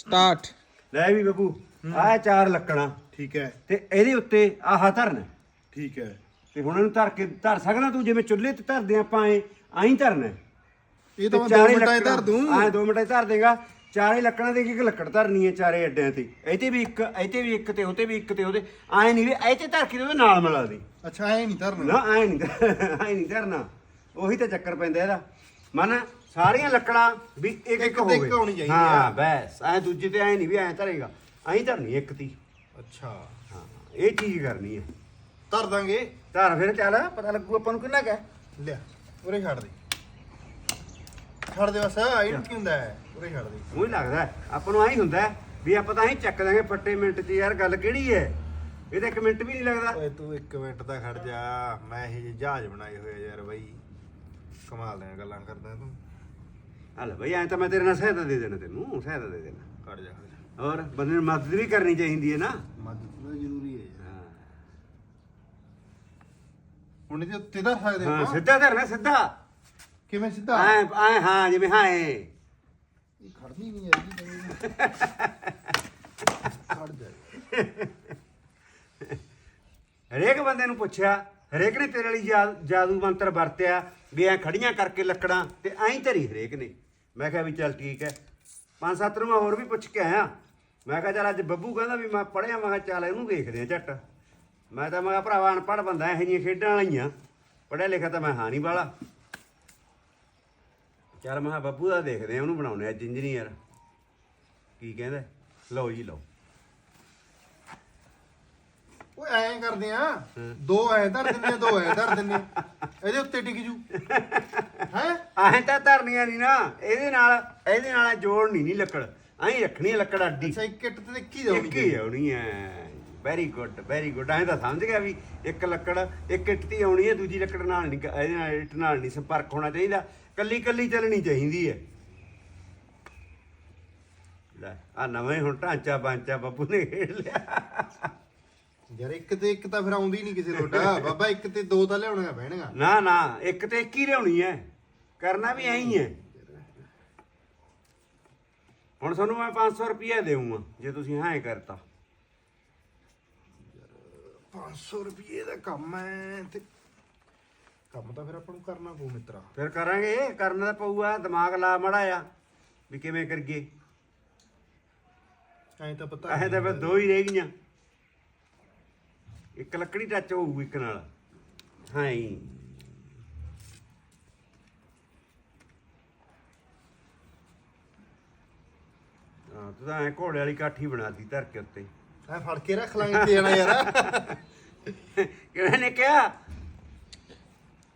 Start. ਲੈ ਵੀ ਬੱਬੂ ਆਹ ਚਾਰ ਲੱਕੜਾਂ। ਠੀਕ ਹੈ। ਤੇ ਇਹਦੇ ਉੱਤੇ ਆਹ ਧਰਨ ਠੀਕ ਹੈ। ਤੇ ਹੁਣ ਇਹਨੂੰ ਧਰ ਕੇ ਧਰ ਸਕਣਾ ਤੂੰ ਜਿਵੇਂ ਚੁੱਲ੍ਹੇ ਤੇ ਧਰਦੇ ਆਪਾਂ ਐ ਐਂ ਧਰਨਾ ਹੈ। ਇਹ ਤੇ ਮੈਂ ਮਿੰਟਾਂ 'ਚ ਲੱਕੜਾਂ- ਧਰ ਦੂੰ। ਹਾਂ 2 ਮਿੰਟਾਂ 'ਚ ਧਰ ਦੇਗਾ। ਚਾਰੇ ਲੱਕੜਾਂ ਦੇ ਇੱਕ ਇੱਕ ਲੱਕੜ ਧਰਨੀ ਹੈ ਚਾਰੇ ਅੱਡਿਆਂ ਤੇ। ਇਹਤੇ ਵੀ ਇੱਕ ਇਹਤੇ ਵੀ ਇੱਕ ਤੇ ਉਹਤੇ ਵੀ ਇੱਕ ਤੇ ਉਹਦੇ ਐ ਨਹੀਂ ਵੀ ਇਹਤੇ ਧਰ ਕੇ ਤੇ ਉਹਦੇ ਨਾਲ ਮਿਲਾ ਦੇ। ਅੱਛਾ ਐ ਨਹੀਂ ਧਰਨਾ। ਨਾ ਐ ਨਹੀਂ ਐ ਨਹੀਂ ਧਰਨਾ। ਉਹੀ ਤਾਂ ਚੱਕਰ ਪੈਂਦਾ ਇਹਦਾ। ਮਨ ਸਾਰੀਆਂ ਲੱਕੜਾਂ ਵੀ ਇੱਕ ਇੱਕ ਇੱਕ ਤੇ ਹੋਵੇ। ਇੱਕ ਹੋਣੀ ਚਾਹੀਦੀ ਹਾਂ ਆ। ਬਸ। ਐ ਦੂਜੇ ਤੇ ਐ ਨਹੀਂ ਵੀ ਐ ਧਰੇਗਾ। ਐਂ ਧਰਨੀ ਇੱਕ ਤੀ। ਅੱਛਾ। ਹਾਂ ਇਹ ਚੀਜ਼ ਕਰਨੀ ਹੈ ਧਰ ਦਾਂਗੇ। ਧਰ ਫਿਰ ਚੱਲ ਪਤਾ ਲੱਗੂ ਆਪਾਂ ਨੂੰ ਕਿੰਨਾ ਕੁ ਹੈ। ਲਿਆ ਉਰੇ ਛੱਡ ਦੇ। ਛੱਡ ਦੇ ਬਸ ਇਹ ਕੀ ਹੁੰਦਾ ਹੈ? ਉਰੇ ਛੱਡ ਦੇ। ਉਹ ਹੀ ਲੱਗਦਾ ਹੈ। ਆਪਾਂ ਨੂੰ ਐਂ ਹੁੰਦਾ ਹੈ ਵੀ ਆਪਾਂ ਤਾਂ ਐਂ ਚੱਕ ਦਾਂਗੇ ਫੱਟੇ ਮਿੰਟ 'ਚ ਯਾਰ ਗੱਲ ਕਿਹੜੀ ਹੈ? ਇਹ ਤਾਂ ਇੱਕ ਮਿੰਟ ਵੀ ਨਹੀਂ ਲੱਗਦਾ। ਓਏ ਤੂੰ ਇੱਕ ਮਿੰਟ ਤਾਂ ਖੜ ਜਾ। ਮੈਂ ਇਹ ਜਿਹੇ ਜਹਾਜ਼ ਬਣਾਏ ਹੋਏ ਆ ਯਾਰ ਬਾਈ। ਕਮਾਲ ਦੀਆਂ ਗੱਲਾਂ ਕਰਦਾ ਤੂੰ। ਹਲ ਬਈ ਐਂ ਤਾਂ ਮੈਂ ਤੇਰੇ ਨਾਲ ਸਹਾਇਤਾ ਦੇ ਦੇਣਾ ਤੈਨੂੰ ਸਹਾਇਤਾ ਦੇ ਦੇਣਾ। ਖੜ ਜਾ ਜਾ। ਹੋਰ ਬੰਦੇ ਨੂੰ ਮਦਦ ਵੀ ਕਰਨੀ ਚਾਹੀਦੀ ਹੈ ਨਾ। ਮਦਦ ਤਾਂ ਜ਼ਰੂਰੀ ਹੈ ਯਾਰ। ਹਾਂ। ਹੁਣ ਇਹਦੇ ਉੱਤੇ ਦਾ ਸਕਦੇ ਹਾਂ ਆਪਾਂ। ਸਿੱਧਾ ਧਰਨਾ ਸਿੱਧਾ। ਕਿਵੇਂ ਸਿੱਧਾ? ਐ ਐ ਹਾਂ ਜਿਵੇਂ ਹਾਂ ਐ। ਇਹ ਖੜਨੀ ਨਹੀਂ ਹੈਗੀ ਖੜ ਜਾ। ਹਰੇਕ ਬੰਦੇ ਨੂੰ ਪੁੱਛਿਆ ਹਰੇਕ ਨੇ ਤੇਰੇ ਲਈ ਜਾ- ਜਾਦੂ ਮੰਤਰ ਵਰਤਿਆ ਵੀ ਐ ਖੜੀਆਂ ਕਰਕੇ ਲੱਕੜਾਂ ਤੇ ਐਂ ਧਰੀ ਹਰੇਕ ਨੇ। ਮੈਂ ਕਿਹਾ ਵੀ ਚੱਲ ਠੀਕ ਹੈ ਪੰਜ ਸੱਤ ਨੂੰ ਮੈਂ ਹੋਰ ਵੀ ਪੁੱਛ ਕੇ ਆਇਆ। ਮੈਂ ਕਿਹਾ ਚੱਲ ਅੱਜ ਬੱਬੂ ਕਹਿੰਦਾ ਵੀ ਮੈਂ ਪੜਿਆ ਮੈਂ ਕਿਹਾ ਚੱਲ ਇਹਨੂੰ ਦੇਖਦੇ ਆ ਝੱਟ। ਮੈਂ ਤਾਂ ਮੈਂ ਕਿਹਾ ਭਰਾਵਾ ਅਨਪੜ੍ਹ ਬੰਦਾ, ਇਹੋ ਜਿਹੀਆਂ ਖੇਡਾਂ ਵਾਲੀਆਂ। ਪੜਿਆ ਲਿਖਿਆ ਤਾਂ ਮੈਂ ਹਾਂ ਨਹੀਂ ਵਾਲਾ। ਚੱਲ ਮੈਂ ਕਿਹਾ ਬੱਬੂ ਦਾ ਦੇਖਦੇ ਆ, ਉਹਨੂੰ ਬਣਾਉਣੇ ਅੱਜ ਇੰਜੀਨੀਅਰ। ਕੀ ਕਹਿੰਦਾ? ਲਓ ਜੀ ਲਓ। ਓਏ ਐਂ ਕਰਦੇ ਆ। ਦੋ ਐਂ ਧਰ ਦਿੰਦੇ ਆ ਦੋ ਐਂ ਧਰ ਦਿੰਦੇ ਆ। ਇਹਦੇ ਉੱਤੇ ਟਿਕ ਜੂ। ਹੈ? ਐਂ ਤਾਂ ਧਰਨੀਆਂ ਨਹੀਂ ਨਾ ਇਹਦੇ ਨਾਲ ਇਹਦੇ ਨਾਲ ਜੋੜ ਨਹੀਂ ਨਹੀਂ ਲੱਕੜ। ਐਂ ਰੱਖਣੀ ਹੈ ਲੱਕੜ ਅੱਡੀ। ਅੱਛਾ ਇੱਕ ਇੱਟ ਤੇ ਇੱਕ ਹੀ ਇੱਕ ਹੀ ਆਉਣੀ ਹੈ ਵੈਰੀ ਗੁੱਡ ਵੈਰੀ ਗੁੱਡ ਐਂ ਤਾਂ ਸਮਝ ਗਿਆ ਵੀ ਇੱਕ ਲੱਕੜ ਇੱਕ ਇੱਟ ਦੀ ਆਉਣੀ ਹੈ ਦੂਜੀ ਲੱਕੜ ਨਾਲ ਨਹੀਂ ਇਹਦੇ ਨਾਲ ਇੱਟ ਨਾਲ ਨਹੀਂ ਸੰਪਰਕ ਹੋਣਾ ਚਾਹੀਦਾ। ਕੱਲੀ ਕੱਲੀ ਚੱਲਣੀ ਚਾਹੀਦੀ ਹੈ ਲੈ ਆ ਨਵਾਂ ਹੁਣ ਢਾਂਚਾ ਬਾਂਚਾ ਬੱਬੂ ਨੇ ਖੇਡ ਲਿਆ। ਯਾਰ ਇੱਕ ਤੇ ਇੱਕ ਤਾਂ ਫਿਰ ਆਉਂਦੀ ਨਹੀਂ ਕਿਸੇ ਰੋਡਾ ਬਾਬਾ ਇੱਕ ਤੇ ਦੋ ਤਾਂ ਲਿਆਉਣੀਆਂ ਪੈਣਗਾ ਨਾ ਨਾ ਇੱਕ ਤੇ ਇੱਕ ਹੀ ਲਿਆਉਣੀ ਹੈ। ਕਰਨਾ ਵੀ ਐਂ ਹੀ। ਹੈ ਹੁਣ ਤੁਹਾਨੂੰ ਮੈਂ 500 ਰੁਪਏ ਦੇਵਾਂਗਾ ਜੇ ਤੁਸੀਂ ਹਾਂ ਕਰਤਾ। 500 ਰੁਪਏ ਦਾ ਕੰਮ ਹੈ ਤੇ ਕੰਮ ਤਾਂ ਫਿਰ ਆਪਾਂ ਨੂੰ ਕਰਨਾ ਪਊ ਮਿੱਤਰਾ। ਫਿਰ ਕਰਾਂਗੇ ਕਰਨਾ ਤਾਂ ਪਊਗਾ ਦਿਮਾਗ ਲਾ ਮੜਾ ਆ ਵੀ ਕਿਵੇਂ ਕਰੀਏ। ਐਂ ਤਾਂ ਪਤਾ ਐ ਤਾਂ ਫਿਰ ਦੋ ਹੀ ਰਹਿ ਗਈਆਂ। ਇੱਕ ਲੱਕੜੀ ਟੱਚ ਹੋਊ ਇੱਕ ਨਾਲ। ਹਾਂ ਹੀ ਹਾਂ ਤੂੰ ਤਾਂ ਐ ਘੋੜੇ ਵਾਲੀ ਕਾਠੀ ਬਣਾਤੀ ਧਰ ਕੇ ਉੱਤੇ। ਐ ਫੜ ਕੇ ਰੱਖ ਲਾਂਗੇ ਤੇ ਜਾਣਾ ਯਾਰ। ਕਿਹਨੇ ਨੇ ਕਿਹਾ?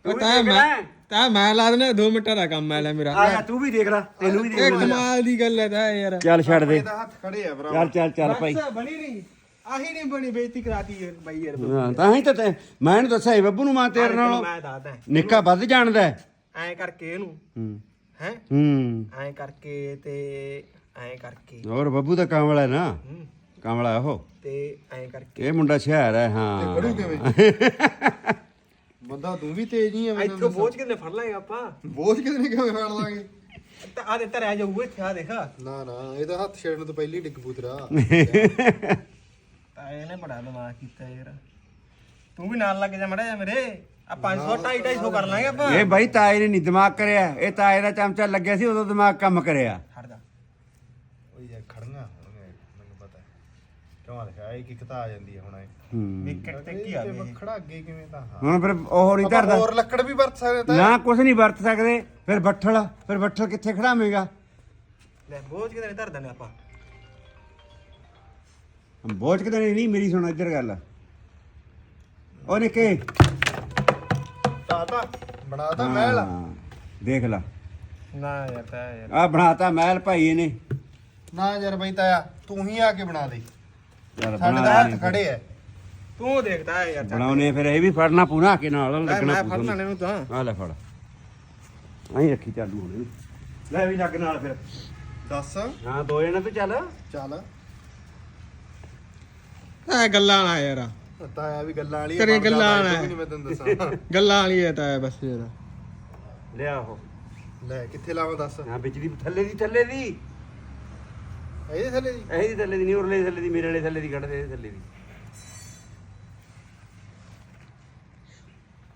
ਤੂੰ ਵੀ ਪਤਾ ਦੇਖ ਲੈ। ਮੈਂ ਤਾਂ ਮੈਂ ਲਾ ਦੇਣਾ 2 ਮਿੰਟਾਂ ਦਾ ਕੰਮ ਹੈ ਲੈ ਮੇਰਾ। ਆ ਜਾ ਤੂੰ ਵੀ ਦੇਖ ਲੈ ਤੈਨੂੰ ਵੀ ਇਹ ਦੇਖ ਲੈ। ਕਮਾਲ ਦੀ ਗੱਲ ਹੈ ਤਾਂ ਯਾਰ। ਚੱਲ ਛੱਡ ਦੇ। ਇਹਦਾ ਹੱਥ ਖੜੇ ਆ ਭਰਾ ਚੱਲ ਚੱਲ ਚੱਲ ਭਾਈ। ਬਣੀ ਨਹੀਂ ਆਹੀ ਨਹੀਂ ਬਣੀ ਬੇਇੱਜ਼ਤੀ ਕਰਾਤੀ ਯਾਰ ਬਾਈ ਯਾਰ ਹਾਂ ਤਾਂ ਹੀ ਤਾਂ ਤੈਂ- ਮੈਂ ਇਹਨੂੰ ਦੱਸਿਆ ਸੀ ਬੱਬੂ ਨੂੰ ਮਾਂ ਤੇਰੇ ਨਾਲੋਂ। ਮੈਂ ਦੱਸਦਾ। ਨਿੱਕਾ ਵੱਧ ਜਾਣਦਾ ਹੈ। ਐ ਕਰਕੇ ਇਹਨੂੰ। ਹੂੰ। ਹੈ? ਹੂੰ। ਐ ਕਰਕੇ ਤੇ ਐ ਕਰਕੇ। ਹੋਰ ਬੱਬੂ ਤਾਂ ਕਾਮਲਾ ਹੈ ਨਾ। ਹੂੰ, ਕਾਮਲਾ ਉਹ। ਤੇ ਐ ਕਰਕੇ। ਇਹ ਮੁੰਡਾ ਸ਼ਹਿਰ ਹੈ ਹਾਂ। ਕਿਵੇਂ? ਬੰਦਾ ਤੂੰ ਵੀ ਤੇਜ਼ ਨਹੀਂ ਐ ਮੈਨੂੰ ਇੱਥੋਂ ਬੋਝ ਕਿੰਨੇ ਫੜ ਲਾਂਗੇ ਆਪਾਂ? ਬੋਝ ਕਿਤੇ ਕਿਵੇਂ ਫੜ ਲਾਂਗੇ? ਤਾਂ ਆ ਦੇ ਧਰਿਆ ਜਾਊ ਇੱਥੇ ਆ ਦੇਖ। ਨਾ ਨਾ ਇਹਦਾ ਹੱਥ ਛੇੜਨ ਤੋਂ ਪਹਿਲਾਂ ਹੀ ਡਿੱਗ ਪੁੱਤਰਾ। ਇਹਨੇ ਬੜਾ ਦਿਮਾਗ ਕੀਤਾ ਯਾਰ। ਤੂੰ ਵੀ ਨਾਲ ਲੱਗ ਜਾ ਮੜਾ ਜਾ ਮੇਰੇ। ਆ 500 250 250 ਕਰ ਲਾਂਗੇ ਆਪਾਂ। ਇਹ ਬਾਈ ਤਾਏ ਨੇ ਨਹੀਂ ਦਿਮਾਗ ਕਰਿਆ। ਇਹ ਤਾਏ ਦਾ ਚਮਚਾ ਲੱਗਿਆ ਸੀ ਉਦੋਂ ਦਿਮਾਗ ਕੰਮ ਕਰਿਆ। ਛੱਡ ਜਾ। ਓਏ ਯਾਰ ਖੜੀਆਂ ਹੋਣਗੀਆਂ ਮੈਨੂੰ ਪਤਾ ਹੈ। ਕਿਉਂ ਲਿਖਿਆ ਇੱਕ ਇੱਕ ਤਾਂ ਆ ਜਾਂਦੀ ਹੈ ਹੁਣ ਇਹ। ਹੂੰ। ਵਿਕਟ ਤੇ ਕੀ ਆ ਤੇ ਗਏ ਵੱਖੜਾ ਅੱਗੇ ਕਿਵੇਂ ਤਾਂ ਹਾਂ। ਹੁਣ ਫਿਰ ਉਹ ਨਹੀਂ ਆਪਾਂ ਧਰਦਾ। ਹੋਰ ਲੱਕੜ ਵੀ ਵਰਤ ਸਕਦੇ ਤਾਂ। ਨਾ ਕੁਝ ਨਹੀਂ ਵਰਤ ਸਕਦੇ। ਫਿਰ ਬੱਠਲ ਫਿਰ ਬੱਠਲ ਕਿੱਥੇ ਖੜਾਵੇਂਗਾ? ਲੈ ਬੋਝ ਕਿਤੇ ਧਰ ਦਨੇ ਆਪਾਂ। ਬੋਝ ਕਿਤੇ ਨਹੀਂ ਨਹੀਂ ਮੇਰੀ ਸੁਣ ਇੱਧਰ ਗੱਲ। ਉਹ ਨਿੱਕੇ। ਤਾਤਾ ਬਣਾਤਾ ਮਹਿਲ। ਹਾਂ, ਦੇਖ ਲੈ। ਨਾ ਯਾਰ ਤਾਂ ਯਾਰ। ਆ ਬਣਾਤਾ ਮਹਿਲ ਭਾਈ ਇਹਨੇ। ਨਾ ਯਾਰ ਬਈ ਤਾਇਆ ਤੂੰ ਹੀ ਆ ਕੇ ਬਣਾ ਦੇ। ਚੱਲ ਸਾਡੇ ਬਣਾ ਦਾ ਲੈਣੇ ਹੱਥ ਖੜੇ ਐ ਤੂੰ ਦੇਖਦਾ ਹੈ ਯਾਰ। ਬਣਾਉਣੇ ਫਿਰ ਇਹ ਵੀ ਫੜਨਾ ਪੂਣਾ ਕੇ ਨਾਲ ਲੈ, ਲੱਗਣਾ ਮੈਂ ਫੜਨਾ ਇਹਨੂੰ ਤਾਂ। ਆ ਲੈ ਫੜ। ਆਹੀਂ ਰੱਖੀ ਚਾਲੂ ਹੁਣ। ਲੈ ਵੀ ਲੱਗ ਨਾਲ ਫਿਰ। ਦੱਸ। ਹਾਂ ਦੋ ਜਣੇ ਤੇ ਚੱਲ। ਚੱਲ। ਐ ਗੱਲਾਂ ਨਾ ਯਾਰ। ਤਾਇਆ ਵੀ ਗੱਲਾਂ ਵਾਲੀ ਘਰੇ ਗੱਲਾਂ। ਨਹੀਂ ਮੈਂ ਤੈਨੂੰ ਦੱਸਾਂ। ਗੱਲਾਂ ਵਾਲੀ ਹੈ ਤਾਂ ਬਸ ਯਾਰ। ਲਿਆ ਉਹ। ਲੈ ਕਿੱਥੇ ਲਾਵਾਂ ਦੱਸ? ਹਾਂ ਵਿੱਚ ਦੀ ਥੱਲੇ ਦੀ ਥੱਲੇ ਦੀ। ਇਹਦੇ ਥੱਲੇ ਦੀ? ਇਹਦੀ ਥੱਲੇ ਦੀ ਨਹੀਂ ਉਰਲੇ ਥੱਲੇ ਦੀ ਮੇਰੇ ਵਾਲੇ ਥੱਲੇ ਦੀ ਕੱਢ ਦੇ ਇਹਦੇ ਥੱਲੇ ਦੀ।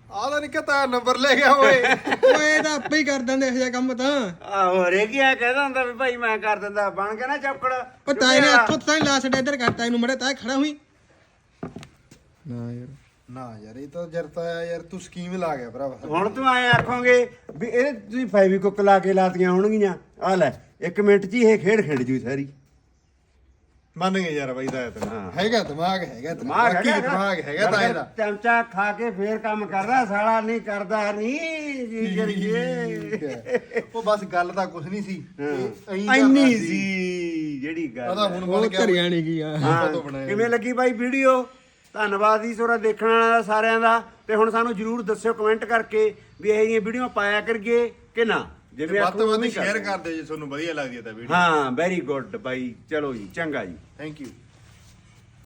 ਆਹ ਤਾਂ ਨਿਕਤਾ ਨੰਬਰ ਲੈ ਗਿਆ ਓਏ। ਓਏ ਤਾਂ ਆਪੇ ਹੀ ਕਰ ਦਿੰਦੇ ਇਹੋ ਜਿਹਾ ਕੰਮ ਤਾਂ। ਆਹੋ ਹਰੇਕ ਹੀ ਆ ਕਹਿੰਦਾ ਹੁੰਦਾ ਵੀ ਭਾਈ ਮੈਂ ਕਰ ਦਿੰਦਾ ਬਣ ਗਿਆ ਨਾ ਚੌਕੜ। ਉਹ ਤਾਏ ਨੇ ਇੱਥੋਂ ਤਾਂ ਹੀ ਲਾ ਛੱਡਿਆ ਇੱਧਰ ਕਰਤਾ ਇਹਨੂੰ ਮੜੇ ਤਾਂ ਖੜਾ ਹੋਈ। ਨਾ ਯਾਰ। ਨਾ ਯਾਰ ਇਹ ਤਾਂ ਜਰਤਾ ਆ ਯਾਰ ਤੂੰ ਸਕੀਮ ਲਾ ਗਿਆ ਭਰਾਵਾ। ਹੁਣ ਤੂੰ ਆਏ ਆਖੋਗੇ ਵੀ ਇਹ ਤੁਸੀਂ ਫੈਵੀਕੁੱਕ ਲਾ ਕੇ ਲਾਤੀਆਂ ਹੋਣਗੀਆਂ। ਆ ਲੈ ਇੱਕ ਮਿੰਟ 'ਚ ਹੀ ਇਹ ਖੇਡ ਖੇਡ ਜੂ ਸਾਰੀ। ਮੰਨ ਗਏ ਯਾਰ ਬਾਈ ਦਾ ਹਾਂ। ਹੈਗਾ ਦਿਮਾਗ ਹੈਗਾ। ਦਿਮਾਗ। ਹੈਗਾ ਦਿਮਾਗ ਹੈਗਾ ਤਾਂ ਇਹਦਾ। ਚਮਚਾ ਖਾ ਕੇ ਫੇਰ ਕੰਮ ਕਰਦਾ ਸਾਲਾ ਨਹੀਂ ਕਰਦਾ ਨਹੀਂ ਠੀਕ ਕਰੀਏ। ਹੈ। ਉਹ ਬਸ ਗੱਲ ਤਾਂ ਕੁਝ ਨਹੀਂ ਸੀ। ਇਹ ਐਂ ਇੰਨੀ ਕਰਨਾ ਸੀ ਜਿਹੜੀ ਗੱਲ ਤਾਂ ਹੈ। ਹੁਣ ਉਹ ਬਣ ਗਿਆ ਧਰਿਆ ਨਹੀਂ ਗਿਆ ਹਾਂ। ਤੋਂ ਬਣਾਇਆ। ਕਿਵੇਂ ਲੱਗੀ ਬਾਈ ਵੀਡੀਓ? ਧੰਨਵਾਦ ਜੀ ਸੋਰਾ ਦੇਖਣ ਵਾਲਿਆਂ ਦਾ ਸਾਰਿਆਂ ਦਾ। ਤੇ ਹੁਣ ਸਾਨੂੰ ਜਰੂਰ ਦੱਸਿਓ ਕਮੈਂਟ ਕਰਕੇ ਵੀ ਇਹ ਜਿਹੀਆਂ ਵੀਡੀਓ ਪਾਇਆ ਕਰਗੇ ਕਿ ਨਾ। ਜਿਵੇਂ ਵੱਧ ਤੋਂ ਵੱਧ ਸ਼ੇਅਰ ਕਰ ਕਰ ਦਿਓ ਜੇ ਤੁਹਾਨੂੰ ਵਧੀਆ ਲੱਗਦੀ ਹੈ ਤਾਂ ਵੀਡੀਓ ਹਾਂ ਵੈਰੀ ਗੁੱਡ ਬਾਈ ਚਲੋ ਜੀ ਚੰਗਾ ਜੀ। Thank you